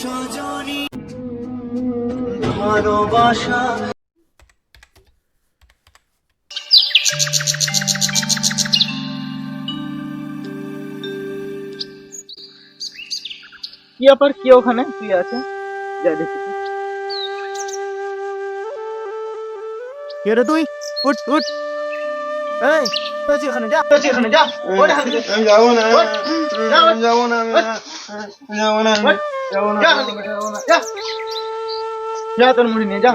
সজনী ভালোবাসা কি ব্যাপার কি ওখানে তুই আছে যাই দেখি তো। কে রে তুই উঠ উঠ এই তুই আছিস এখানে যা তুই আছিস এখানে যা ওঠ এখান থেকে। আমি যাব না ওঠ। যা, ওঠ। যাব না আমি ওঠ। যাব না ওঠ। যাব না যা তোর মুড়ি নিয়ে যা।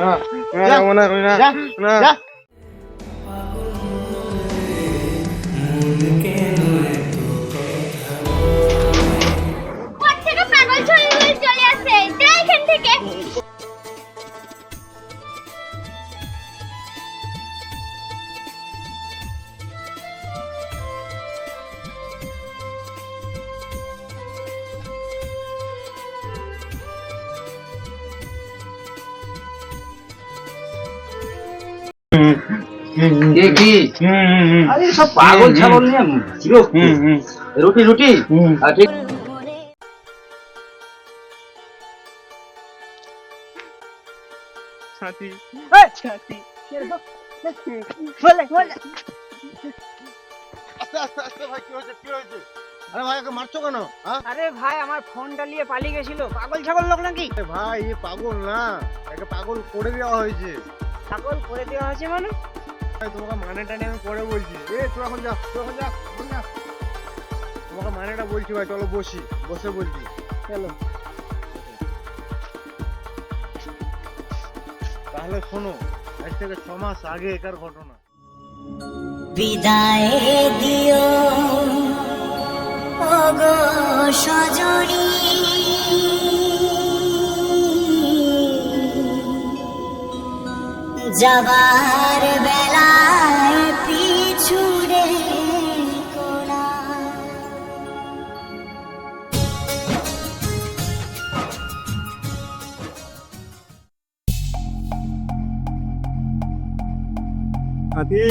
কে কি? আরে সব পাগল ছাগল নিয়ে বিরক্ত হুম হুম রুটি রুটি? ঠিক ছাতি। ছাতি। বলে বলে। আস্তে আস্তে আস্তে ভাই কি হয়েছে? কি হয়েছে? আরে ভাই ওকে মারছো কেন? হ্যাঁ? আরে ভাই আমার ফোনটা নিয়ে পালিয়ে গেছিল। পাগল ছাগল লোক নাকি? ভাই এ পাগল না। একে পাগল করে দেওয়া হয়েছে। ছাগল করে দেওয়া হয়েছে মানে তোমাকে মানেটা নিয়ে আমি পরে বলছি। এ তুই এখন যা তুই এখন যা এখন যা। তোমাকে মানেটা বলছি ভাই চলো বসি বসে বলছি। চলো। তাহলে শোনো আজ থেকে ছ মাস আগে একার ঘটনা। বিদায় দিও। ওগো সজনী। যাবার বেলায় কোনা। সাথী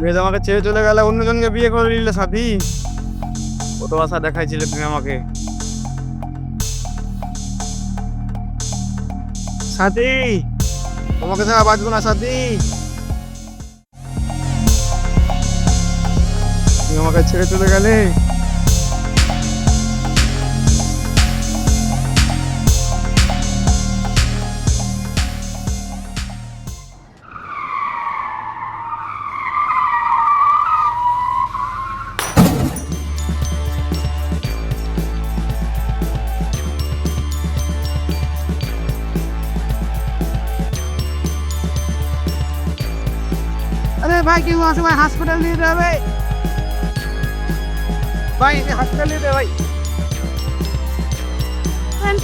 মেয়ে আমাকে ছেড়ে চলে গেলে, অন্যজনকে বিয়ে করে নিলে সাথী। কত আশা দেখাইছিলে তুমি আমাকে। সাথী তোমাকে ছাড়া বাঁচবো না সাথী তুমি আমাকে ছেড়ে চলে গেলে আরে ভাই কেউ আছে ভাই হসপিটাল নিয়ে যাবে ভাই হসপিটাল নিয়ে ভাই।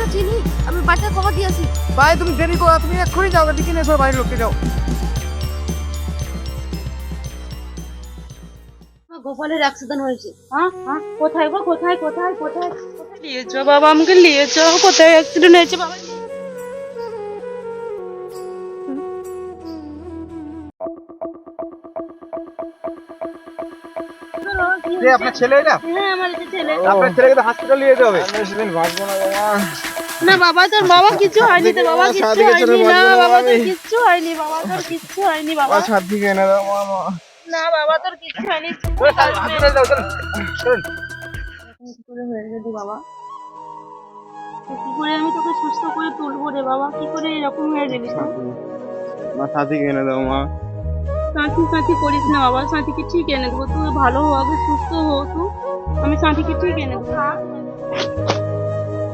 তো চিনি আমি বাচ্চা খবর দিয়েছি ভাই তুমি দেরি করো তুমি এক্ষুনি যাও দিকে এসো বাইরের লোককে যাও। গোপালের অ্যাক্সিডেন্ট হয়েছে। হ্যাঁ? হ্যাঁ কোথায় গো? কোথায় কোথায় কোথায়? নিয়ে যাও বাবা আমাকে নিয়ে যাও কোথায় অ্যাক্সিডেন্ট হয়েছে বাবা? কে আপনার ছেলে এটা হ্যাঁ আমার এই ছেলে। আপনার ছেলেকে তো হসপিটাল নিয়ে যেতে হবে। আমি সেদিন না বাবা। না বাবা তোর বাবা কিছু হয়নি তো বাবা বাবা, কিচ্ছু হয়নি না বাবা তোর আমি। কিচ্ছু হয়নি বাবা তোর কিচ্ছু হয়নি বাবা। বাবা দিকে এনে দাও মামা না বাবা তোর কিচ্ছু হয়নি হসপিটাল যাও চলুন চলুন কি করে গেলি বাবা। কি করে আমি তোকে সুস্থ করে তুলবো রে বাবা? কি করে এরকম হয়ে গেলি তুই? মা দিকে এনে দাও মা সাথী সাথী করিস না বাবা সাথীকে ঠিক এনে দেবো তুই ভালো হো আগে সুস্থ হো তুই আমি সাথীকে ঠিক এনে দেবো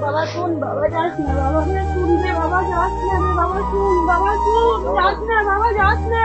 বাবা শুন বাবা যাস না বাবা রে শুন রে বাবা যাস না রে বাবা শুন বাবা শুন যাস না বাবা যাস না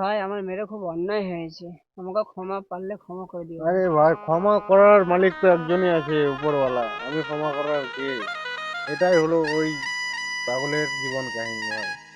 ভাই, আমার মেয়ের খুব অন্যায় হয়েছে। আমাকে ক্ষমা পারলে ক্ষমা করে দিও। আরে ভাই, ক্ষমা করার মালিক তো একজনই আছে উপরওয়ালা। আমি ক্ষমা করার কে? এটাই হলো ওই পাগলের জীবন কাহিনী ভাই।